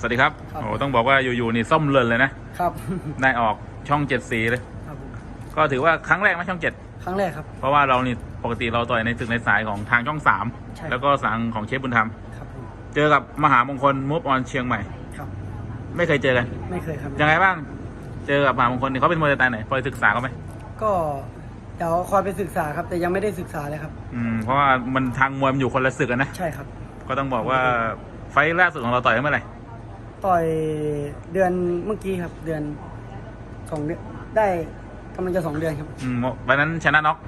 สวัสดีครับ ครับ โอ้ต้องบอกว่าอยู่ๆนี่ส้มเลินเลยนะครับ ได้ออกช่องเจ็ดสีเลย ครับผมก็ถือว่าครั้งแรกไหมช่องเจ็ดครั้งแรกครับ เพราะว่าเรานี่ปกติเราต่อยในตึกในสายของทางช่องสามใช่ แล้วก็สังของเชฟบุญธรรม ครับผมเจอกับมหามงคลมูฟออนเชียงใหม่ ครับ ไม่เคยเจอกันไม่เคยครับ ยังไงบ้าง เจอกับมหามงคลนี่เขาเป็นมวยสไตล์ไหนพอศึกษาเขาไหมก็เดี๋ยวคอยไปศึกษาครับ แต่ยังไม่ได้ศึกษาเลยครับ อืมเพราะว่ามันทางมวยมันอยู่คนละศึกกันนะ ใช่ครับ ก็ต้องบอกว่าไฟล์ล่าสุดของเราต่อยเมื่อไหร่ ต่อยเดือนเมื่อกี้ครับ เดือนสองเดือนได้กำลังจะสองเดือนครับ อืมวันนั้นชนะน็อก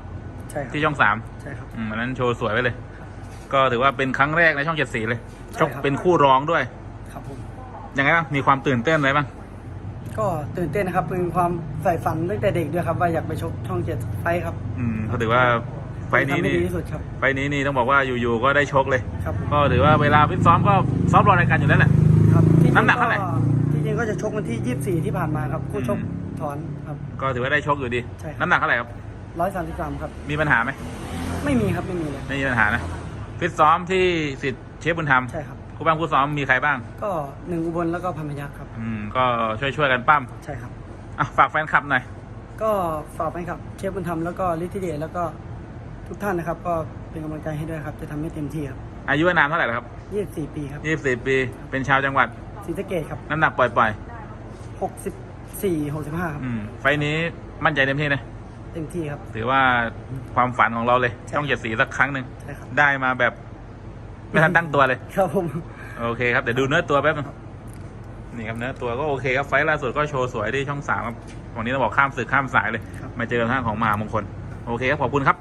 ใช่ครับที่ช่องสามใช่ครับอืมวันนั้นโชว์สวยไปเลย ก็ถือว่าเป็นครั้งแรกในช่องเจ็ดสีเลยใช่ชกครับเป็นคู่ร้องด้วย ครับผมยังไงบ้างมีความตื่นเต้นอะไรบ้างก็ตื่นเต้นนะครับเป็นความใฝ่ฝันตั้งแต่เด็กด้วยครับ ว่าอยากไปชกช่องเจ็ดไฟท์ครับ อืมเขาถือว่าไฟล์นี้ทำให้นี่ดีที่สุดครับไฟล์นี้นี่ต้องบอกว่าอยู่ๆก็ได้ชกเลยครับผมก็ถือว่าเวลาฟิตซ้อมก็ซ้อมรอรายการอยู่แล้วแหละ ครับที่จริงน้ำหนักเท่าไหร่ ที่จริงก็จะชกวันที่ยี่สิบสี่ที่ผ่านมาครับคู่ชกอืม ถอนครับ ก็ถือว่าได้ชกอยู่ดี ใช่ครับ น้ำหนักเท่าไหร่ครับร้อยสามสิบสามครับ มีปัญหาไหมไม่มีครับไม่มีเลยไม่มีปัญหานะฟิตซ้อมที่สิทธิ์เชฟบุญธรรมใช่ครับ คู่บ้างคู่ซ้อมมีใครบ้าง ก็หนึ่งอุบลแล้วก็พันพยัคฆ์ครับ อืมก็ช่วยๆกันปั้มใช่ครับ อะฝากแฟนคลับหน่อย ก็ฝากไปครับเชฟบุญธรรมแล้วก็ลิทธิเดชแล้วก็ทุกท่านนะครับ ก็ เป็นกำลังใจให้ด้วยครับ จะทำให้เต็มที่ครับอายุนามเท่าไหร่แล้วครับยี่สิบสี่ปีครับยี่สิบสี่ปีเป็นชาวจังหวัดศรีสะเกดครับน้ำหนักปล่อยหกสิบสี่หกสิบห้าครับๆอืมไฟล์นี้มั่นใจเต็มที่นะเต็มที่ครับถือว่าความฝันของเราเลยใช่ต้องเหยียดสีสักครั้งหนึ่งใช่ครับได้มาแบบไม่ทันตั้งตัวเลย ครับผม โอเคครับเดี๋ยวดูเนื้อตัวแป๊บนึงนี่ครับเนื้อตัวก็โอเคครับไฟล์ล่าสุดก็โชว์สวยที่ช่องสามครับวันนี้ต้องบอกข้ามศึกข้ามสายเลยมาเจอทางของมหามงคล โอเคครับขอบคุณครับ